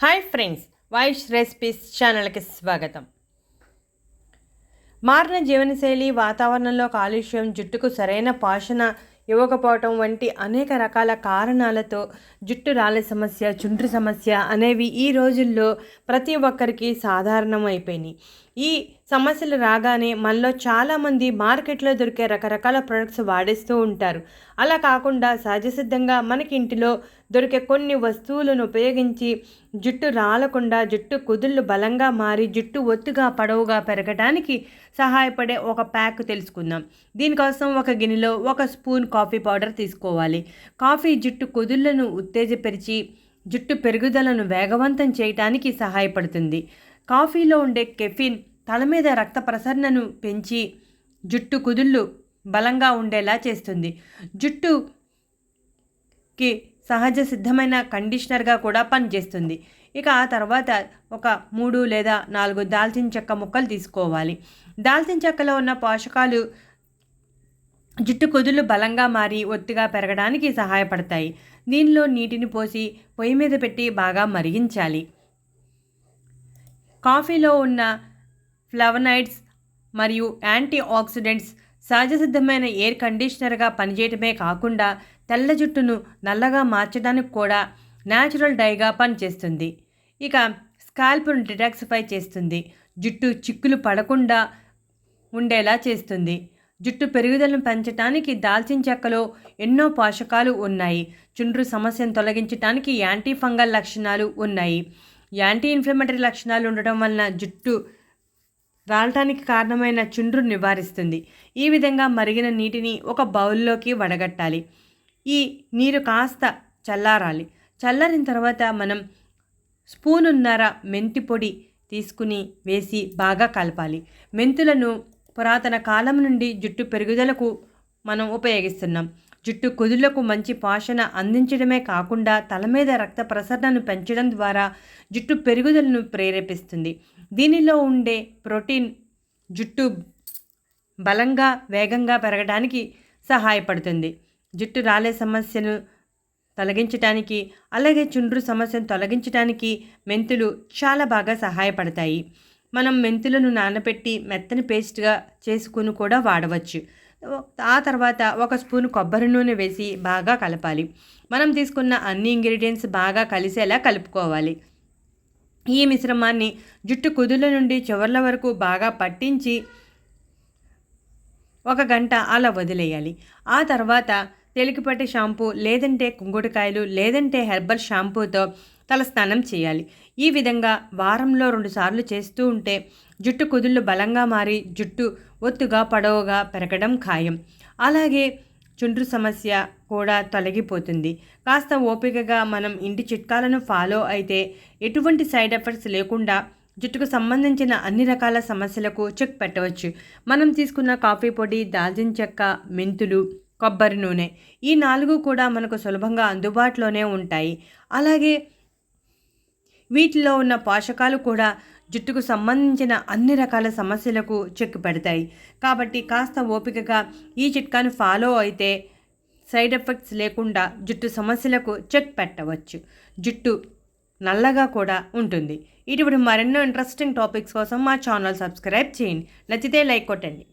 Hi friends voice recipes ఛానల్కి స్వాగతం. మారిన జీవనశైలి వాతావరణంలో కాలుష్యం జుట్టుకు సరైన పోషణ ఇవ్వకపోవటం వంటి అనేక రకాల కారణాలతో జుట్టు రాలే సమస్య చుండ్రు సమస్య అనేవి ఈ రోజుల్లో ప్రతి ఒక్కరికి సాధారణం అయిపోయినాయి. ఈ సమస్యలు రాగానే మనలో చాలామంది మార్కెట్లో దొరికే రకరకాల ప్రొడక్ట్స్ వాడేస్తూ ఉంటారు. అలా కాకుండా సహజసిద్ధంగా మనకి ఇంటిలో దొరికే కొన్ని వస్తువులను ఉపయోగించి జుట్టు రాలకుండా జుట్టు కుదుళ్ళు బలంగా మారి జుట్టు ఒత్తుగా పొడవుగా పెరగడానికి సహాయపడే ఒక ప్యాక్ తెలుసుకుందాం. దీనికోసం ఒక గిన్నెలో ఒక స్పూన్ కాఫీ పౌడర్ తీసుకోవాలి. కాఫీ జుట్టు కుదుళ్ళను ఉత్తేజపరిచి జుట్టు పెరుగుదలను వేగవంతం చేయటానికి సహాయపడుతుంది. కాఫీలో ఉండే కెఫిన్ తల మీద రక్త ప్రసరణను పెంచి జుట్టు కుదుళ్ళు బలంగా ఉండేలా చేస్తుంది. జుట్టుకి సహజ సిద్ధమైన కండిషనర్గా కూడా పనిచేస్తుంది. ఇక ఆ తర్వాత ఒక మూడు లేదా నాలుగు దాల్చిన చెక్క ముక్కలు తీసుకోవాలి. దాల్చిన చెక్కలో ఉన్న పోషకాలు జుట్టు కుదులు బలంగా మారి ఒత్తిగా పెరగడానికి సహాయపడతాయి. దీనిలో నీటిని పోసి పొయ్యి మీద పెట్టి బాగా మరిగించాలి. కాఫీలో ఉన్న ఫ్లవనైడ్స్ మరియు యాంటీ ఆక్సిడెంట్స్ సహజసిద్ధమైన ఎయిర్ కండిషనర్గా పనిచేయటమే కాకుండా తెల్ల జుట్టును నల్లగా మార్చడానికి కూడా న్యాచురల్ డైగా పనిచేస్తుంది. ఇక స్కాల్ప్ను డిటాక్సిఫై చేస్తుంది. జుట్టు చిక్కులు పడకుండా ఉండేలా చేస్తుంది. జుట్టు పెరుగుదలను పెంచడానికి దాల్చిన చెక్కలో ఎన్నో పోషకాలు ఉన్నాయి. చుండ్రు సమస్యను తొలగించడానికి యాంటీ ఫంగల్ లక్షణాలు ఉన్నాయి. యాంటీ ఇన్ఫ్లమేటరీ లక్షణాలు ఉండటం వలన జుట్టు రాలటానికి కారణమైన చుండ్రు నివారిస్తుంది. ఈ విధంగా మరిగిన నీటిని ఒక బౌల్లోకి వడగట్టాలి. ఈ నీరు కాస్త చల్లారాలి. చల్లారిన తర్వాత మనం స్పూనున్నర మెంతి పొడి తీసుకుని వేసి బాగా కలపాలి. మెంతులను పురాతన కాలం నుండి జుట్టు పెరుగుదలకు మనం ఉపయోగిస్తున్నాం. జుట్టు కుదులకు మంచి పోషణ అందించడమే కాకుండా తల మీద రక్త ప్రసరణను పెంచడం ద్వారా జుట్టు పెరుగుదలను ప్రేరేపిస్తుంది. దీనిలో ఉండే ప్రోటీన్ జుట్టు బలంగా వేగంగా పెరగడానికి సహాయపడుతుంది. జుట్టు రాలే సమస్యను తొలగించడానికి అలాగే చుండ్రు సమస్యను తొలగించడానికి మెంతులు చాలా బాగా సహాయపడతాయి. మనం మెంతులను నానబెట్టి మెత్తని పేస్ట్గా చేసుకుని కూడా వాడవచ్చు. ఆ తర్వాత ఒక స్పూన్ కొబ్బరి నూనె వేసి బాగా కలపాలి. మనం తీసుకున్న అన్ని ఇంగ్రీడియంట్స్ బాగా కలిసేలా కలుపుకోవాలి. ఈ మిశ్రమాన్ని జుట్టు కుదుల నుండి చివర్ల వరకు బాగా పట్టించి ఒక గంట అలా వదిలేయాలి. ఆ తర్వాత తేలికపాటి షాంపూ లేదంటే కుంగుడుకాయలు లేదంటే హెర్బల్ షాంపూతో తల స్నానం చేయాలి. ఈ విధంగా వారంలో రెండుసార్లు చేస్తూ ఉంటే జుట్టు కుదుళ్ళు బలంగా మారి జుట్టు ఒత్తుగా పొడవుగా పెరగడం ఖాయం. అలాగే చుండ్రు సమస్య కూడా తొలగిపోతుంది. కాస్త ఓపికగా మనం ఇంటి చిట్కాలను ఫాలో అయితే ఎటువంటి సైడ్ ఎఫెక్ట్స్ లేకుండా జుట్టుకు సంబంధించిన అన్ని రకాల సమస్యలకు చెక్ పెట్టవచ్చు. మనం తీసుకున్న కాఫీ పొడి దాల్చిన చెక్క మెంతులు కొబ్బరి నూనె ఈ నాలుగు కూడా మనకు సులభంగా అందుబాటులోనే ఉంటాయి. అలాగే వీటిలో ఉన్న పోషకాలు కూడా జుట్టుకు సంబంధించిన అన్ని రకాల సమస్యలకు చెక్ పెడతాయి. కాబట్టి కాస్త ఓపికగా ఈ చిట్కాను ఫాలో అయితే సైడ్ ఎఫెక్ట్స్ లేకుండా జుట్టు సమస్యలకు చెక్ పెట్టవచ్చు. జుట్టు నల్లగా కూడా ఉంటుంది. ఇటువంటి మరెన్నో ఇంట్రెస్టింగ్ టాపిక్స్ కోసం మా ఛానల్ సబ్స్క్రైబ్ చేయండి. నచ్చితే లైక్ కొట్టండి.